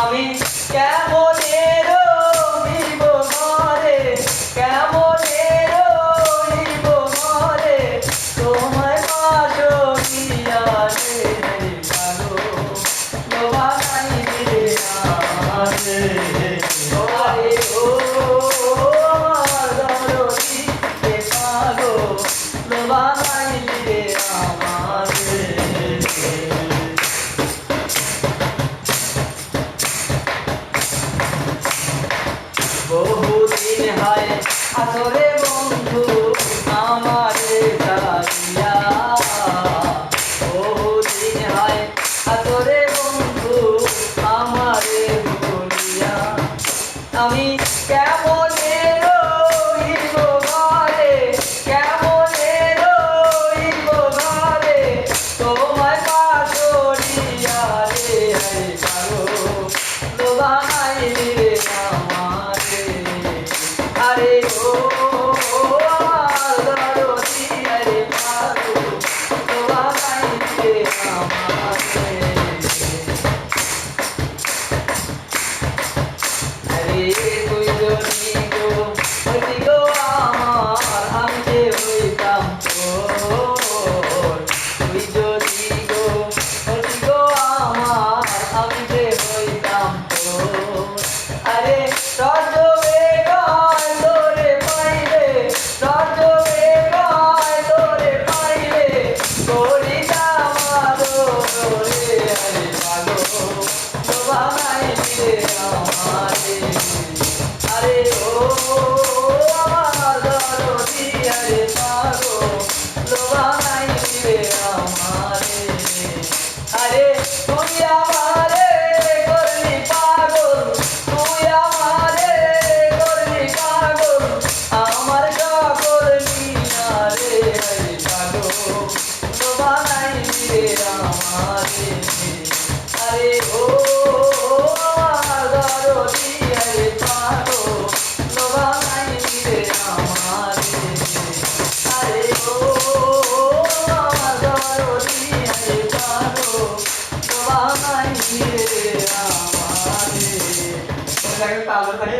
আমি কেমন হায়, আদরে বন্ধু, আমারে দাঁড়িয়া ও দিন হায়, আদরে বন্ধু, আমারে ভুলিয়া আমি কেমন তোমায় পাশরিয়া রে হায় কারও লোবা হায় বানাইলে আমারে আরে ও আমার দরদি আরে পাগো বানাইলে আমারে আরে ও আমার দরদি আরে পাগো বানাইলে আমারে পাগল করে